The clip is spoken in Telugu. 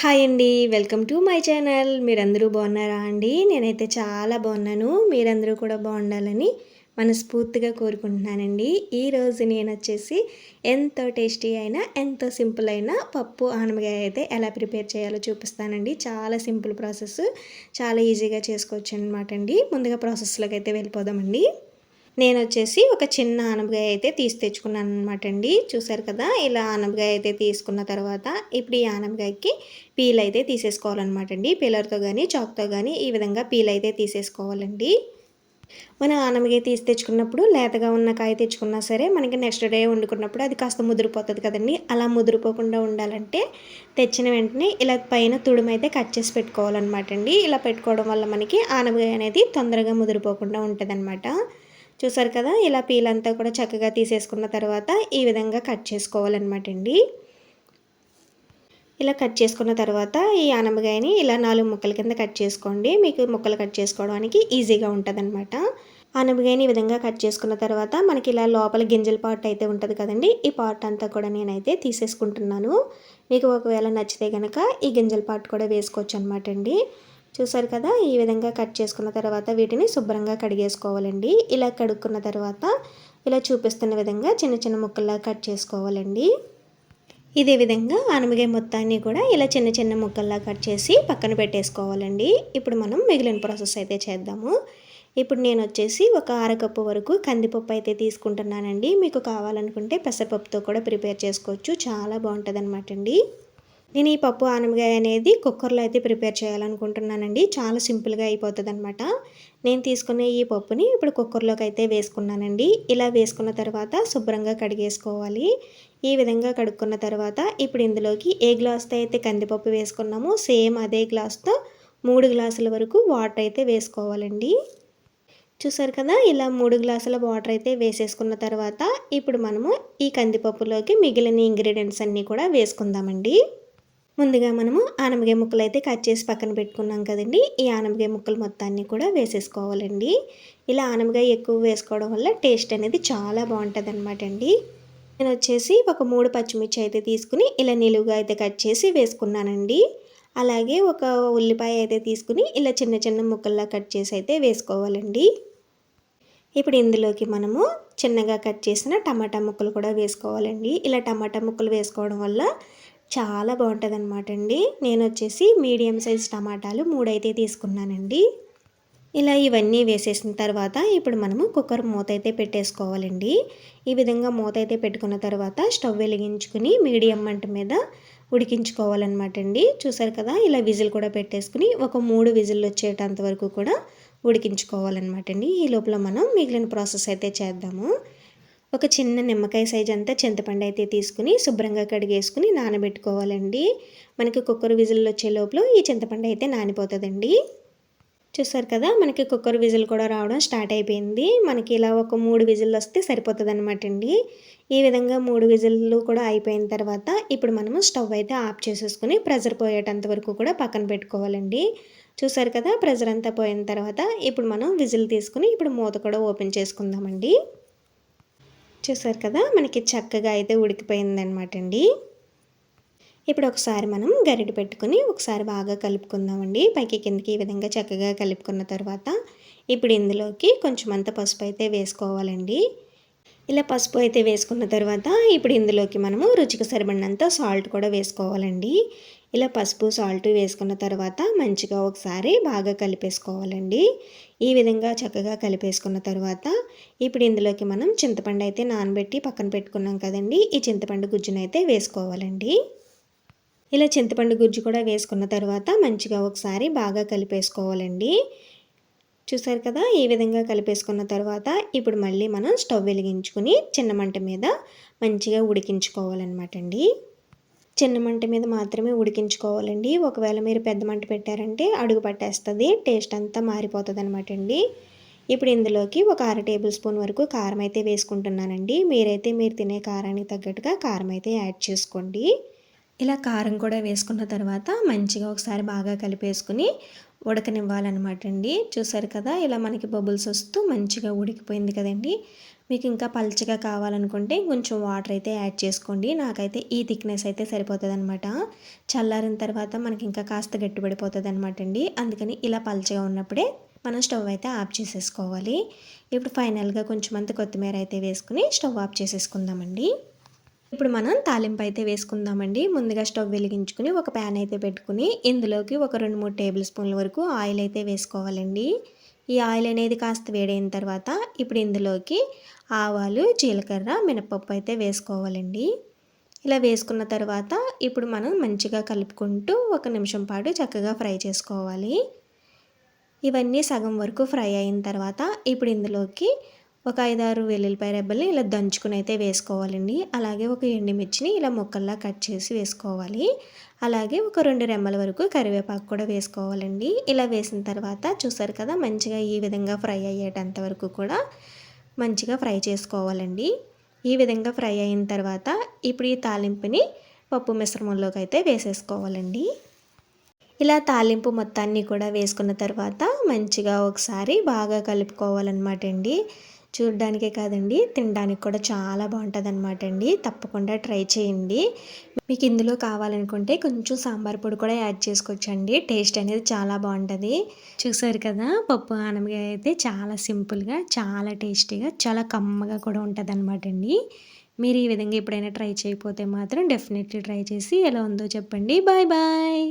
హాయ్ అండి వెల్కమ్ టు మై ఛానల్ మీరందరూ బాగున్నారా అండి? నేనైతే చాలా బాగున్నాను. మీరందరూ కూడా బాగుండాలని మనస్ఫూర్తిగా కోరుకుంటున్నానండి. ఈరోజు నేను వచ్చేసి ఎంతో టేస్టీ అయినా ఎంతో సింపుల్ అయినా పప్పు ఆనమగాయ అయితే ఎలా ప్రిపేర్ చేయాలో చూపిస్తానండి. చాలా సింపుల్ ప్రాసెస్ చాలా ఈజీగా చేసుకోవచ్చు అనమాట అండి. ముందుగా ప్రాసెస్లోకి అయితే వెళ్ళిపోదామండి. నేను వచ్చేసి ఒక చిన్న ఆనపకాయ అయితే తీసి తెచ్చుకున్నాను అనమాట అండి చూసారు కదా ఇలా ఆనపకాయ అయితే తీసుకున్న తర్వాత ఇప్పుడు ఈ ఆనపకాయకి పీల్ అయితే తీసేసుకోవాలన్నమాట అండి పిల్లర్తో కానీ చాక్తో కానీ ఈ విధంగా పీల్ అయితే తీసేసుకోవాలండి. మన ఆనమగాయ తీసి తెచ్చుకున్నప్పుడు లేతగా ఉన్న కాయ తెచ్చుకున్నా సరే మనకి నెక్స్ట్ డే వండుకున్నప్పుడు అది కాస్త ముదిరిపోతుంది కదండి. అలా ముదిరిపోకుండా ఉండాలంటే తెచ్చిన వెంటనే ఇలా పైన తుడుమైతే కట్ చేసి పెట్టుకోవాలన్నమాట అండి ఇలా పెట్టుకోవడం వల్ల మనకి ఆనమగాయ అనేది తొందరగా ముదిరిపోకుండా ఉంటుంది చూసారు కదా ఇలా పీల్ అంతా కూడా చక్కగా తీసేసుకున్న తర్వాత ఈ విధంగా కట్ చేసుకోవాలన్నమాట అండి. ఇలా కట్ చేసుకున్న తర్వాత ఈ అనబగాయని ఇలా నాలుగు ముక్కల కింద కట్ చేసుకోండి. మీకు ముక్కలు కట్ చేసుకోవడానికి ఈజీగా ఉంటుంది అనమాట ఆనపకాయని ఈ విధంగా కట్ చేసుకున్న తర్వాత మనకి ఇలా లోపల గింజల పార్ట్ అయితే ఉంటుంది కదండి ఈ పార్ట్ అంతా కూడా నేనైతే తీసేసుకుంటున్నాను. మీకు ఒకవేళ నచ్చితే కనుక ఈ గింజల పార్ట్ కూడా వేసుకోవచ్చు అనమాట అండి. చూసారు కదా? ఈ విధంగా కట్ చేసుకున్న తర్వాత వీటిని శుభ్రంగా కడిగేసుకోవాలండి. ఇలా కడుక్కున్న తర్వాత ఇలా చూపిస్తున్న విధంగా చిన్న చిన్న ముక్కల్లా కట్ చేసుకోవాలండి. ఇదే విధంగా ఆనమగాయ మొత్తాన్ని కూడా ఇలా చిన్న చిన్న ముక్కల్లా కట్ చేసి పక్కన పెట్టేసుకోవాలండి. ఇప్పుడు మనం మిగిలిన ప్రాసెస్ అయితే చేద్దాము. ఇప్పుడు నేను వచ్చేసి ఒక అరకప్పు వరకు కందిపప్పు అయితే తీసుకుంటున్నానండి. మీకు కావాలనుకుంటే పెసరపప్పుతో కూడా ప్రిపేర్ చేసుకోవచ్చు. చాలా బాగుంటుంది అనమాట అండి. నేను ఈ పప్పు ఆనమకాయ అనేది కుక్కర్లో అయితే ప్రిపేర్ చేయాలనుకుంటున్నానండి. చాలా సింపుల్గా అయిపోతుంది అనమాట నేను తీసుకునే ఈ పప్పుని ఇప్పుడు కుక్కర్లోకి అయితే వేసుకున్నానండి. ఇలా వేసుకున్న తర్వాత శుభ్రంగా కడిగేసుకోవాలి. ఈ విధంగా కడుక్కున్న తర్వాత ఇప్పుడు ఇందులోకి ఏ గ్లాస్తో అయితే కందిపప్పు వేసుకున్నామో సేమ్ అదే గ్లాస్తో మూడు గ్లాసుల వరకు వాటర్ అయితే వేసుకోవాలండి. చూసారు కదా ఇలా మూడు గ్లాసుల వాటర్ అయితే వేసేసుకున్న తర్వాత ఇప్పుడు మనము ఈ కందిపప్పులోకి మిగిలిన ఇంగ్రీడియంట్స్ అన్నీ కూడా వేసుకుందామండి. ముందుగా మనము ఆనమగాయ ముక్కలు అయితే కట్ చేసి పక్కన పెట్టుకున్నాం కదండి. ఈ ఆనమగాయ ముక్కలు మొత్తాన్ని కూడా వేసేసుకోవాలండి. ఇలా ఆనమకాయ ఎక్కువ వేసుకోవడం వల్ల టేస్ట్ అనేది చాలా బాగుంటుంది అనమాట అండి. నేను వచ్చేసి ఒక మూడు పచ్చిమిర్చి అయితే తీసుకుని ఇలా నిలువుగా అయితే కట్ చేసి వేసుకున్నానండి. అలాగే ఒక ఉల్లిపాయ అయితే తీసుకుని ఇలా చిన్న చిన్న ముక్కల్లా కట్ చేసి అయితే వేసుకోవాలండి. ఇప్పుడు ఇందులోకి మనము చిన్నగా కట్ చేసిన టమాటా ముక్కలు కూడా వేసుకోవాలండి. ఇలా టమాటా ముక్కలు వేసుకోవడం వల్ల చాలా బాగుంటుంది అనమాట అండి. నేను వచ్చేసి మీడియం సైజ్ టమాటాలు మూడైతే తీసుకున్నానండి. ఇలా ఇవన్నీ వేసేసిన తర్వాత ఇప్పుడు మనము కుక్కర్ మూత అయితే పెట్టేసుకోవాలండి. ఈ విధంగా మూత అయితే పెట్టుకున్న తర్వాత స్టవ్ వెలిగించుకుని మీడియం మంట మీద ఉడికించుకోవాలన్నమాట అండి. చూసారు కదా ఇలా విజిల్ కూడా పెట్టేసుకుని ఒక మూడు విజిల్ వచ్చేటంత వరకు కూడా ఉడికించుకోవాలన్నమాట అండి. ఈ లోపల మనం మిగిలిన ప్రాసెస్ అయితే చేద్దాము. ఒక చిన్న నిమ్మకాయ సైజ్ అంతా చింతపండు అయితే తీసుకుని శుభ్రంగా కడిగేసుకుని నానబెట్టుకోవాలండి. మనకి కుక్కర్ విజిల్ వచ్చే లోపల ఈ చింతపండు అయితే నానిపోతుందండి. చూసారు కదా మనకి కుక్కర్ విజిల్ కూడా రావడం స్టార్ట్ అయిపోయింది. మనకి ఇలా ఒక మూడు విజిల్ వస్తే సరిపోతుంది అనమాట అండి ఈ విధంగా మూడు విజిల్లు కూడా అయిపోయిన తర్వాత ఇప్పుడు మనము స్టవ్ అయితే ఆఫ్ చేసేసుకుని ప్రెజర్ పోయేటంత వరకు కూడా పక్కన పెట్టుకోవాలండి. చూసారు కదా ప్రెజర్ అంతా పోయిన తర్వాత ఇప్పుడు మనం విజిల్ తీసుకుని ఇప్పుడు మూత కూడా ఓపెన్ చేసుకుందామండి. చూసారు కదా మనకి చక్కగా అయితే ఉడికిపోయిందనమాట అండి. ఇప్పుడు ఒకసారి మనం గరిటె పెట్టుకుని ఒకసారి బాగా కలుపుకుందామండి. పైకి కిందకి ఈ విధంగా చక్కగా కలుపుకున్న తర్వాత ఇప్పుడు ఇందులోకి కొంచెం అంత పసుపు అయితే వేసుకోవాలండి. ఇలా పసుపు అయితే వేసుకున్న తర్వాత ఇప్పుడు ఇందులోకి మనము రుచికి సరిపడినంత సాల్ట్ కూడా వేసుకోవాలండి. ఇలా పసుపు సాల్ట్ వేసుకున్న తర్వాత మంచిగా ఒకసారి బాగా కలిపేసుకోవాలండి. ఈ విధంగా చక్కగా కలిపేసుకున్న తర్వాత ఇప్పుడు ఇందులోకి మనం చింతపండు అయితే నానబెట్టి పక్కన పెట్టుకున్నాం కదండి. ఈ చింతపండు గుజ్జునైతే వేసుకోవాలండి. ఇలా చింతపండు గుజ్జు కూడా వేసుకున్న తర్వాత మంచిగా ఒకసారి బాగా కలిపేసుకోవాలండి. చూసారు కదా ఈ విధంగా కలిపేసుకున్న తర్వాత ఇప్పుడు మళ్ళీ మనం స్టవ్ వెలిగించుకుని చిన్న మంట మీద మంచిగా ఉడికించుకోవాలన్నమాట అండి. చిన్న మంట మీద మాత్రమే ఉడికించుకోవాలండి. ఒకవేళ మీరు పెద్ద మంట పెట్టారంటే అడుగు పట్టేస్తుంది. టేస్ట్ అంతా మారిపోతుంది అనమాట అండి. ఇప్పుడు ఇందులోకి ఒక అర టేబుల్ స్పూన్ వరకు కారం అయితే వేసుకుంటున్నానండి. మీరైతే మీరు తినే కారానికి తగ్గట్టుగా కారం అయితే యాడ్ చేసుకోండి. ఇలా కారం కూడా వేసుకున్న తర్వాత మంచిగా ఒకసారి బాగా కలిపేసుకుని ఉడకనివ్వాలన్నమాట అండి. చూసారు కదా ఇలా మనకి బబుల్స్ వస్తూ మంచిగా ఉడికిపోయింది కదండి. మీకు ఇంకా పల్చగా కావాలనుకుంటే కొంచెం వాటర్ అయితే యాడ్ చేసుకోండి. నాకైతే ఈ థిక్నెస్ అయితే సరిపోతుంది అనమాట చల్లారిన తర్వాత మనకి ఇంకా కాస్త గట్టిపడిపోతుంది అనమాట అండి. అందుకని ఇలా పల్చగా ఉన్నప్పుడే మనం స్టవ్ అయితే ఆఫ్ చేసేసుకోవాలి. ఇప్పుడు ఫైనల్గా కొంచెం అంత కొత్తిమీర అయితే వేసుకుని స్టవ్ ఆఫ్ చేసేసుకుందామండి. ఇప్పుడు మనం తాలింపు అయితే వేసుకుందామండి. ముందుగా స్టవ్ వెలిగించుకుని ఒక ప్యాన్ అయితే పెట్టుకుని ఇందులోకి ఒక రెండు మూడు టేబుల్ స్పూన్ల వరకు ఆయిల్ అయితే వేసుకోవాలండి. ఈ ఆయిల్ అనేది కాస్త వేడైన తర్వాత ఇప్పుడు ఇందులోకి ఆవాలు జీలకర్ర మినపప్పు అయితే వేసుకోవాలండి. ఇలా వేసుకున్న తర్వాత ఇప్పుడు మనం మంచిగా కలుపుకుంటూ ఒక నిమిషం పాటు చక్కగా ఫ్రై చేసుకోవాలి. ఇవన్నీ సగం వరకు ఫ్రై అయిన తర్వాత ఇప్పుడు ఇందులోకి ఒక ఐదారు వెల్లుల్లిపాయ రెబ్బల్ని ఇలా దంచుకుని అయితే వేసుకోవాలండి. అలాగే ఒక ఎండుమిర్చిని ఇలా ముక్కల్లా కట్ చేసి వేసుకోవాలి. అలాగే ఒక రెండు రెమ్మల వరకు కరివేపాకు కూడా వేసుకోవాలండి. ఇలా వేసిన తర్వాత చూసారు కదా మంచిగా ఈ విధంగా ఫ్రై అయ్యేటంత వరకు కూడా మంచిగా ఫ్రై చేసుకోవాలండి. ఈ విధంగా ఫ్రై అయిన తర్వాత ఇప్పుడు ఈ తాలింపుని పప్పు మిశ్రమంలోకి అయితే వేసేసుకోవాలండి. ఇలా తాలింపు మొత్తాన్ని కూడా వేసుకున్న తర్వాత మంచిగా ఒకసారి బాగా కలుపుకోవాలన్నమాట అండి. చూడడానికే కాదండి తినడానికి కూడా చాలా బాగుంటుంది అనమాట అండి. తప్పకుండా ట్రై చేయండి. మీకు ఇందులో కావాలనుకుంటే కొంచెం సాంబార్ పొడి కూడా యాడ్ చేసుకోవచ్చండి. టేస్ట్ అనేది చాలా బాగుంటుంది. చూసారు కదా పప్పు ఆనమగా అయితే చాలా సింపుల్గా చాలా టేస్టీగా చాలా కమ్మగా కూడా ఉంటుంది అనమాట అండి. మీరు ఈ విధంగా ఎప్పుడైనా ట్రై చేయకపోతే మాత్రం డెఫినెట్లీ ట్రై చేసి ఎలా ఉందో చెప్పండి. Bye bye!